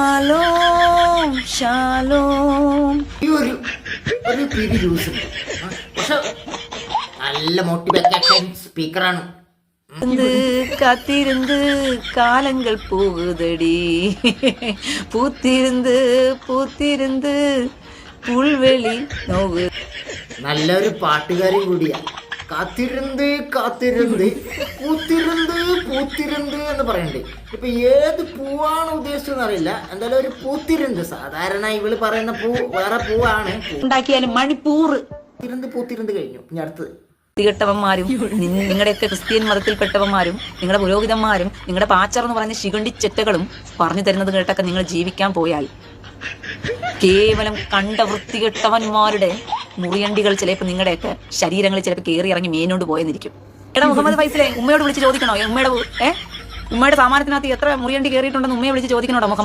Shalom Shalom ഈ ഒരു ഒരു പിരി ജ്യൂസ് ഉണ്ട് ആ, പക്ഷെ നല്ല മോട്ടിവേഷൻ സ്പീക്കറാണ് இருந்து காத்திருந்து காலங்கள் போகுதடி பூத்திருந்து பூத்திருந்து പുൽവെളി നോവ് നല്ലൊരു പാട്ടുകാരി കൂടിയാ കാത്തിരുന്ന് കാത്തിരുന്ന് പൂത്തിരുന്ന് പൂത്തിരുന്ന് എന്ന് പറയണ്ടേ. ഇപ്പൊ ഏത് പൂവാണ് ഉദ്ദേശിച്ചതെന്ന് അറിയില്ല. എന്തായാലും ഒരു പൂത്തിരുന്ന് സാധാരണ ഇവൾ പറയുന്ന പൂ വേറെ പൂവാണ്. ഉണ്ടാക്കിയാലും മണിപ്പൂർ തിരുന്ന് പൂത്തിരുന്ന് കഴിഞ്ഞു. ഇനി അടുത്തത്. വൃത്തികെട്ടവന്മാരും നി- നിങ്ങളുടെയൊക്കെ ക്രിസ്ത്യൻ മതത്തിൽപ്പെട്ടവന്മാരും നിങ്ങളുടെ പുരോഹിതന്മാരും നിങ്ങളുടെ പാച്ചർ എന്ന് പറയുന്ന ശിഖണ്ഡി ചെറ്റകളും പറഞ്ഞു തരുന്നത് കേട്ടൊക്കെ നിങ്ങൾ ജീവിക്കാൻ പോയാൽ കേവലം കണ്ട വൃത്തികെട്ടവന്മാരുടെ മുറിയണ്ടികൾ ചിലപ്പോൾ നിങ്ങളുടെയൊക്കെ ശരീരങ്ങളിൽ ചിലപ്പോൾ കയറി ഇറങ്ങി മേനോണ്ട് പോയെന്നിരിക്കും. എടാ മുഹമ്മദ് ഫൈസലെ ഉമ്മയോട് വിളിച്ച് ചോദിക്കണോ? ഉമ്മയുടെ ഏഹ് ഉമ്മയുടെ സാമാനത്തിനകത്ത് എത്ര മുറിയണ്ടി കയറിയിട്ടുണ്ടെന്ന് ഉമ്മയെ വിളിച്ച് ചോദിക്കണോടാ മുഹമ്മദ്?